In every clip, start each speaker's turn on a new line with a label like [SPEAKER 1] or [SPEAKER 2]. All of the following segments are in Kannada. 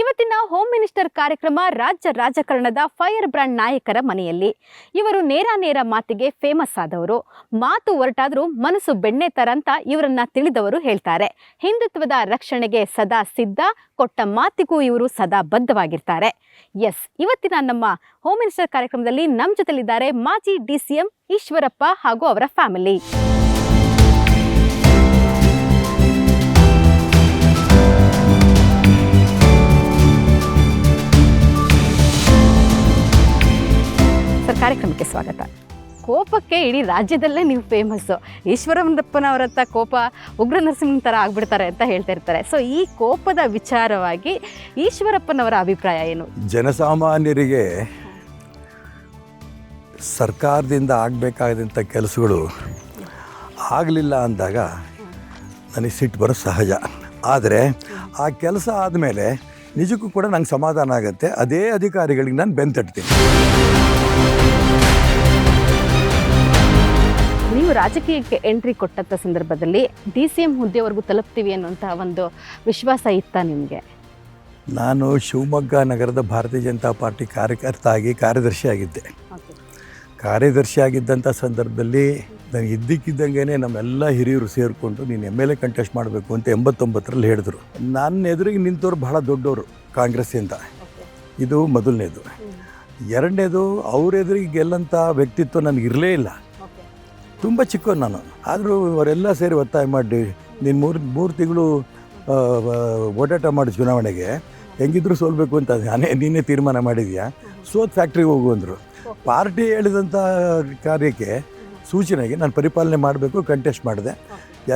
[SPEAKER 1] ಇವತ್ತಿನ ಹೋಮ್ ಮಿನಿಸ್ಟರ್ ಕಾರ್ಯಕ್ರಮ ರಾಜ್ಯ ರಾಜಕಾರಣದ ಫೈರ್ ಬ್ರ್ಯಾಂಡ್ ನಾಯಕರ ಮನೆಯಲ್ಲಿ. ಇವರು ನೇರ ನೇರ ಮಾತಿಗೆ ಫೇಮಸ್ ಆದವರು. ಮಾತು ಹೊರಟಾದರೂ ಮನಸ್ಸು ಬೆಣ್ಣೆ ತರ ಅಂತ ಇವರನ್ನ ತಿಳಿದವರು ಹೇಳ್ತಾರೆ. ಹಿಂದುತ್ವದ ರಕ್ಷಣೆಗೆ ಸದಾ ಸಿದ್ಧ, ಕೊಟ್ಟ ಮಾತಿಗೂ ಇವರು ಸದಾ ಬದ್ಧವಾಗಿರ್ತಾರೆ. ಎಸ್ ಇವತ್ತಿನ ನಮ್ಮ ಹೋಮ್ ಮಿನಿಸ್ಟರ್ ಕಾರ್ಯಕ್ರಮದಲ್ಲಿ ನಮ್ಮ ಜೊತೆಲಿದ್ದಾರೆ ಮಾಜಿ ಡಿ ಸಿ ಈಶ್ವರಪ್ಪ ಹಾಗೂ ಅವರ ಫ್ಯಾಮಿಲಿ ಕಾರ್ಯಕ್ರಮಕ್ಕೆ ಸ್ವಾಗತ. ಕೋಪಕ್ಕೆ ಇಡೀ ರಾಜ್ಯದಲ್ಲೇ ನೀವು ಫೇಮಸ್ಸು ಈಶ್ವರಪ್ಪನವರ ಹತ್ರ ಕೋಪ ಉಗ್ರ ನರಸಿಂಹನ ಥರ ಆಗ್ಬಿಡ್ತಾರೆ ಅಂತ ಹೇಳ್ತಾ ಇರ್ತಾರೆ. ಸೊ ಈ ಕೋಪದ ವಿಚಾರವಾಗಿ ಈಶ್ವರಪ್ಪನವರ ಅಭಿಪ್ರಾಯ ಏನು?
[SPEAKER 2] ಜನಸಾಮಾನ್ಯರಿಗೆ ಸರ್ಕಾರದಿಂದ ಆಗಬೇಕಾದಂಥ ಕೆಲಸಗಳು ಆಗಲಿಲ್ಲ ಅಂದಾಗ ನನಗೆ ಸಿಟ್ಟು ಬರೋ ಸಹಜ. ಆದರೆ ಆ ಕೆಲಸ ಆದಮೇಲೆ ನಿಜಕ್ಕೂ ಕೂಡ ನಂಗೆ ಸಮಾಧಾನ ಆಗುತ್ತೆ. ಅದೇ ಅಧಿಕಾರಿಗಳಿಗೆ ನಾನು ಬೆಂತಟ್ತೀನಿ.
[SPEAKER 1] ನೀವು ರಾಜಕೀಯಕ್ಕೆ ಎಂಟ್ರಿ ಕೊಟ್ಟಂಥ ಸಂದರ್ಭದಲ್ಲಿ ಡಿ ಸಿ ಎಂ ಹುದ್ದೆವರೆಗೂ ತಲುಪ್ತೀವಿ ಅನ್ನುವಂಥ ಒಂದು ವಿಶ್ವಾಸ ಇತ್ತ ನಿಮಗೆ?
[SPEAKER 2] ನಾನು ಶಿವಮೊಗ್ಗ ನಗರದ ಭಾರತೀಯ ಜನತಾ ಪಾರ್ಟಿ ಕಾರ್ಯಕರ್ತ ಆಗಿ ಕಾರ್ಯದರ್ಶಿ ಆಗಿದ್ದೆ ಕಾರ್ಯದರ್ಶಿ ಆಗಿದ್ದಂಥ ಸಂದರ್ಭದಲ್ಲಿ ನನಗೆ ಇದ್ದಕ್ಕಿದ್ದಂಗೆ ನಮ್ಮೆಲ್ಲ ಹಿರಿಯರು ಸೇರಿಕೊಂಡು ನೀನು ಎಂ ಎಲ್ ಎ ಕಂಟೆಸ್ಟ್ ಮಾಡಬೇಕು ಅಂತ ಎಂಬತ್ತೊಂಬತ್ತರಲ್ಲಿ ಹೇಳಿದ್ರು. ನನ್ನ ಎದುರಿಗೆ ನಿಂತವ್ರು ಬಹಳ ದೊಡ್ಡವರು ಕಾಂಗ್ರೆಸ್ಸಿಂದ ಇದು. ಮೊದಲನೇದು. ಎರಡನೇದು ಅವ್ರ ಎದುರಿಗೆ ಗೆಲ್ಲಂಥ ವ್ಯಕ್ತಿತ್ವ ನನಗೆ ಇರಲೇ ಇಲ್ಲ. ತುಂಬ ಚಿಕ್ಕವನು ನಾನು. ಆದರೂ ಅವರೆಲ್ಲ ಸೇರಿ ಒತ್ತಾಯ ಮಾಡಿ, ನೀನು ಮೂರು ಮೂರು ತಿಂಗಳು ಓಡಾಟ ಮಾಡಿ ಚುನಾವಣೆಗೆ. ಹೆಂಗಿದ್ರು ಸೋಲ್ಬೇಕು ಅಂತ ನಾನೇ, ನೀನೇ ತೀರ್ಮಾನ ಮಾಡಿದ್ಯಾ? ಸೋತ್ ಫ್ಯಾಕ್ಟ್ರಿಗೆ ಹೋಗು ಅಂದರು. ಪಾರ್ಟಿ ಹೇಳಿದಂಥ ಕಾರ್ಯಕ್ಕೆ ಸೂಚನೆಗೆ ನಾನು ಪರಿಪಾಲನೆ ಮಾಡಬೇಕು ಕಂಟೆಸ್ಟ್ ಮಾಡಿದೆ.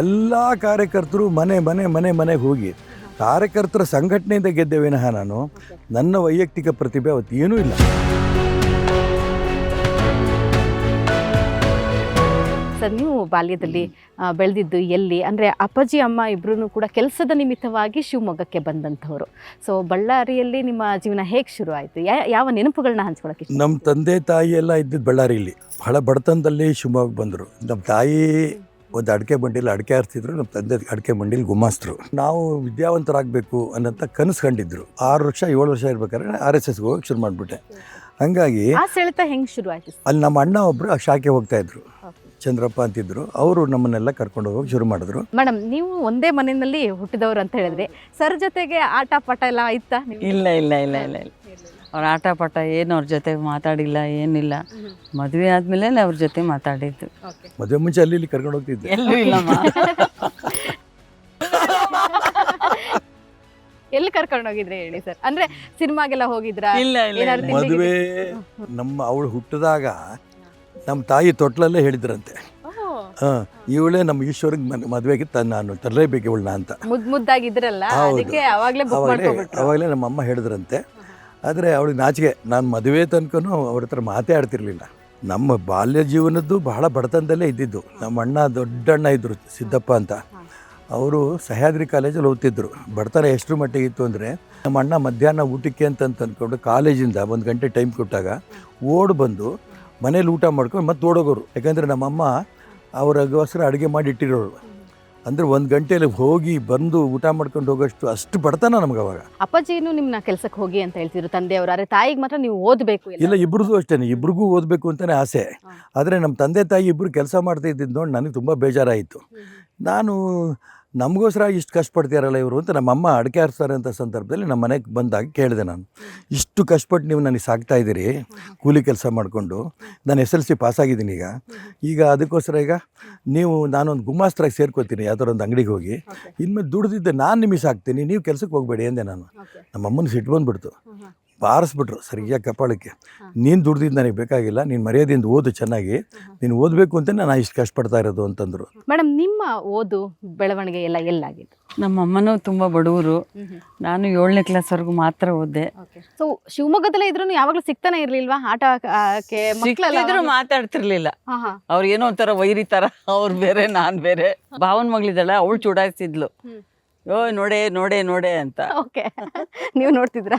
[SPEAKER 2] ಎಲ್ಲ ಕಾರ್ಯಕರ್ತರು ಮನೆ ಮನೆ ಮನೆ, ಮನೆಗೆ ಹೋಗಿ. ಕಾರ್ಯಕರ್ತರ ಸಂಘಟನೆಯಿಂದ ಗೆದ್ದೆ ವಿನಃ ನಾನು. ನನ್ನ ವೈಯಕ್ತಿಕ ಪ್ರತಿಭೆ ಅವತ್ತು ಏನೂ ಇಲ್ಲ.
[SPEAKER 1] ಸರ್ ನೀವು ಬಾಲ್ಯದಲ್ಲಿ ಬೆಳೆದಿದ್ದು ಎಲ್ಲಿ? ಅಂದರೆ ಅಪ್ಪಾಜಿ ಅಮ್ಮ ಇಬ್ಬರೂ ಕೂಡ ಕೆಲಸದ ನಿಮಿತ್ತವಾಗಿ ಶಿವಮೊಗ್ಗಕ್ಕೆ ಬಂದಂಥವ್ರು. ಸೊ ಬಳ್ಳಾರಿಯಲ್ಲಿ ನಿಮ್ಮ ಜೀವನ ಹೇಗೆ ಶುರು ಆಯಿತು? ಯಾವ ನೆನಪುಗಳನ್ನ ಹಂಚ್ಕೊಳಕ್ಕೆ
[SPEAKER 2] ನಮ್ಮ ತಂದೆ ತಾಯಿ ಎಲ್ಲ ಇದ್ದಿದ್ದು ಬಳ್ಳಾರಿಯಲ್ಲಿ ಬಹಳ ಬಡತನದಲ್ಲಿ ಶಿವಮೊಗ್ಗ ಬಂದರು. ನಮ್ಮ ತಾಯಿ ಒಂದು ಅಡಿಕೆ ಬಂಡಿಲಿ ಅಡಿಕೆ ಹರಿಸಿದ್ರು ನಮ್ಮ ತಂದೆ ಅಡಿಕೆ ಬಂಡಿಲಿ ಗುಮಾಸ್ತರು. ನಾವು ವಿದ್ಯಾವಂತರಾಗಬೇಕು ಅನ್ನೋಂಥ ಕನಸು ಕಂಡಿದ್ರು. ಆರು ವರ್ಷ ಏಳು ವರ್ಷ ಇರ್ಬೇಕಾದ್ರೆ ಆರ್ ಎಸ್ ಎಸ್ಗೆ ಹೋಗಿ ಶುರು ಮಾಡಿಬಿಟ್ಟೆ. ಹಾಗಾಗಿ
[SPEAKER 1] ಹೆಂಗೆ ಶುರು ಆಯಿತು?
[SPEAKER 2] ಅಲ್ಲಿ ನಮ್ಮ ಅಣ್ಣ ಒಬ್ಬರು ಆ ಶಾಖೆ ಹೋಗ್ತಾ ಇದ್ರು. ಚಂದ್ರಪ್ಪ ಅಂತಿದ್ರು ಅವರು ನಮ್ಮನ್ನೆಲ್ಲ ಕರ್ಕೊಂಡು ಹೋಗಿ ಶುರು ಮಾಡಿದ್ರು.
[SPEAKER 1] ಮೇಡಮ್ ನೀವು ಒಂದೇ ಮನೆಯಲ್ಲಿ ಹುಟ್ಟಿದವರು ಅಂತ ಹೇಳಿದ್ರಿ. ಸರ್ ಜೊತೆಗೆ ಆಟ ಪಾಠ ಎಲ್ಲ ಇತ್ತ
[SPEAKER 3] ಇಲ್ಲ ಇಲ್ಲ ಇಲ್ಲ ಇಲ್ಲ ಇಲ್ಲ. ಅವ್ರ ಆಟ ಪಾಠ ಏನು ಅವ್ರ ಜೊತೆ ಮಾತಾಡಿಲ್ಲ ಏನಿಲ್ಲ. ಮದುವೆ ಆದ್ಮೇಲೆ ಅವ್ರ ಜೊತೆ ಮಾತಾಡಿದ್ದು.
[SPEAKER 2] ಮದುವೆ ಮುಂಚೆ ಅಲ್ಲಿ ಇಲ್ಲಿ ಕರ್ಕೊಂಡು ಹೋಗ್ತಿದ್ದೆ.
[SPEAKER 3] ಎಲ್ಲೂ ಇಲ್ಲಮ್ಮ.
[SPEAKER 1] ಎಲ್ಲಿ ಕರ್ಕೊಂಡು ಹೋಗಿದ್ರೆ ಹೇಳಿ ಸರ್? ಅಂದ್ರೆ ಸಿನಿಮಾಗೆಲ್ಲ ಹೋಗಿದ್ರಾ?
[SPEAKER 3] ಇಲ್ಲ ಇಲ್ಲ
[SPEAKER 1] ಏನಾದ್ರು
[SPEAKER 3] ಇಲ್ಲ.
[SPEAKER 2] ಮದುವೆ ನಮ್ಮ ಅವಳು ಹುಟ್ಟಿದಾಗ ನಮ್ಮ ತಾಯಿ ತೊಟ್ಲಲ್ಲೇ ಹೇಳಿದ್ರಂತೆ. ಹಾಂ ಇವಳೇ ನಮ್ಮ ಈಶ್ವರಿಗೆ ಮದುವೆಗೆ ತ ನಾನು ತರಲೇಬೇಕು ಇವಳನ್ನ ಅಂತ.
[SPEAKER 1] ಮುದ್ದಾಗಿದ್ರಲ್ಲ. ಅದಕ್ಕೆ ಅವಾಗ್ಲೇ
[SPEAKER 2] ಅವಾಗಲೇ ನಮ್ಮ ಅಮ್ಮ ಹೇಳಿದ್ರಂತೆ. ಆದರೆ ಅವಳಿಗೆ ನಾಚಿಕೆ ನಾನು ಮದುವೆ ತನಕನೂ ಅವ್ರ ಹತ್ರ ಮಾತೇ ಆಡ್ತಿರ್ಲಿಲ್ಲ. ನಮ್ಮ ಬಾಲ್ಯ ಜೀವನದ್ದು ಬಹಳ ಬಡತನದಲ್ಲೇ ಇದ್ದಿದ್ದು. ನಮ್ಮ ಅಣ್ಣ ದೊಡ್ಡಣ್ಣ ಇದ್ದರು ಸಿದ್ದಪ್ಪ ಅಂತ. ಅವರು ಸಹ್ಯಾದ್ರಿ ಕಾಲೇಜಲ್ಲಿ ಓದ್ತಿದ್ರು. ಬಡತನ ಎಷ್ಟು ಮಟ್ಟಿಗೆ ಇತ್ತು ಅಂದರೆ ನಮ್ಮ ಅಣ್ಣ ಮಧ್ಯಾಹ್ನ ಊಟಕ್ಕೆ ಅಂತ ಅಂದ್ಕೊಂಡು ಕಾಲೇಜಿಂದ ಒಂದು ಗಂಟೆ ಟೈಮ್ ಕೊಟ್ಟಾಗ ಓಡ್ ಬಂದು ಮನೇಲಿ ಊಟ ಮಾಡ್ಕೊಂಡು ಮತ್ತೆ ಓಡೋಗೋರು ಯಾಕಂದರೆ ನಮ್ಮಮ್ಮ ಅವರಗೋಸ್ಕರ ಅಡುಗೆ ಮಾಡಿ ಇಟ್ಟಿರೋರು. ಅಂದರೆ ಒಂದು ಗಂಟೆಯಲ್ಲಿ ಹೋಗಿ ಬಂದು ಊಟ ಮಾಡ್ಕೊಂಡು ಹೋಗೋಷ್ಟು ಅಷ್ಟು ಬಡತನ ನಮ್ಗೆ ಅವಾಗ.
[SPEAKER 1] ಅಪ್ಪಾಜಿನೂ ನಿಮ್ನ ಕೆಲ್ಸಕ್ಕೆ ಹೋಗಿ ಅಂತ ಹೇಳ್ತಿದ್ರು ತಂದೆಯವರು. ಆದರೆ ತಾಯಿಗೆ ಮಾತ್ರ ನೀವು ಓದಬೇಕು.
[SPEAKER 2] ಇಲ್ಲ? ಇಬ್ರದ್ದು ಅಷ್ಟೇ. ಇಬ್ರಿಗೂ ಓದಬೇಕು ಅಂತಲೇ ಆಸೆ. ಆದರೆ ನಮ್ಮ ತಂದೆ ತಾಯಿ ಇಬ್ಬರು ಕೆಲಸ ಮಾಡ್ತಾ ಇದ್ದಿದ್ದು ನೋಡಿ ನನಗೆ ತುಂಬ ಬೇಜಾರಾಯಿತು. ನಾನು ನಮಗೋಸ್ಕರ ಇಷ್ಟು ಕಷ್ಟಪಡ್ತೀರಲ್ಲ ಇವರು ಅಂತ ನಮ್ಮಮ್ಮ ಅಡಿಕೆ ಹರಿಸ್ತಾರೆ ಅಂತ ಸಂದರ್ಭದಲ್ಲಿ ನಮ್ಮ ಮನೆಗೆ ಬಂದಾಗ ಕೇಳಿದೆ ನಾನು. ಇಷ್ಟು ಕಷ್ಟಪಟ್ಟು ನೀವು ನನಗೆ ಸಾಕ್ತಾಯಿದ್ದೀರಿ ಕೂಲಿ ಕೆಲಸ ಮಾಡಿಕೊಂಡು ನಾನು ಎಸ್ ಎಲ್ ಸಿ ಪಾಸಾಗಿದ್ದೀನಿ ಈಗ. ಈಗ ಅದಕ್ಕೋಸ್ಕರ ಈಗ ನೀವು ನಾನೊಂದು ಗುಮಾಸ್ತ್ರಾಗಿ ಸೇರ್ಕೋತೀನಿ ಯಾವ್ದಾರ ಒಂದು ಅಂಗಡಿಗೆ ಹೋಗಿ. ಇನ್ಮೇಲೆ ದುಡ್ದಿದ್ದೆ ನಾನು ನಿಮಗೆ ಸಾಕ್ತೀನಿ ನೀವು ಕೆಲಸಕ್ಕೆ ಹೋಗಬೇಡಿ ಅಂದೆ ನಾನು. ನಮ್ಮಮ್ಮನ ಸಿಟ್ಟು ಬಂದುಬಿಡ್ತು. ಬಾರಿಸ್ಬಿಟ್ರು ಸರಿಯಾಗಿ ಕಪಾಳಕ್ಕೆ. ನೀನು ದುಡ್ದಿದ್ದು ನನಗೆ ಬೇಕಾಗಿಲ್ಲ ನೀನು ಮರ್ಯಾದೆಯಿಂದ ಓದು ಚೆನ್ನಾಗಿ ನೀನು ಓದಬೇಕು ಅಂತ ನಾನು ಇಷ್ಟು ಕಷ್ಟಪಡ್ತಾ ಇರೋದು ಅಂತಂದರು.
[SPEAKER 1] ಮೇಡಮ್ ನಿಮ್ಮ ಓದು ಬೆಳವಣಿಗೆ ಎಲ್ಲ ಎಲ್ಲಾಗಿತ್ತು
[SPEAKER 3] ನಮ್ಮ ಅಮ್ಮನೂ ತುಂಬ ಬಡವರು ನಾನು ಏಳನೇ ಕ್ಲಾಸ್ವರೆಗೂ ಮಾತ್ರ ಓದ್ದೆ.
[SPEAKER 1] ಸೊ ಶಿವಮೊಗ್ಗದಲ್ಲೇ ಇದ್ರೂ ಯಾವಾಗಲೂ ಸಿಗ್ತಾನೆ ಇರಲಿಲ್ವಾ? ಆಟ ಇದ್ರು ಮಕ್ಕಳೆಲ್ಲ
[SPEAKER 3] ಸಿಕ್ಕಿದ್ರು ಮಾತಾಡ್ತಿರ್ಲಿಲ್ಲ.
[SPEAKER 1] ಹಾ ಹಾ.
[SPEAKER 3] ಅವ್ರು ಏನೋ ಒಂಥರ ವೈರಿ ತರ ಅವ್ರು ಬೇರೆ ನಾನು ಬೇರೆ. ಭಾವನ್ ಮಗಳಿದ್ದಾಳೆ ಅವಳು ಚುಡಾಯಿಸಿದ್ಲು ಓ ನೋಡೆ ನೋಡೆ ನೋಡೆ ಅಂತ.
[SPEAKER 1] ಓಕೆ ನೀವು ನೋಡ್ತಿದ್ರಾ?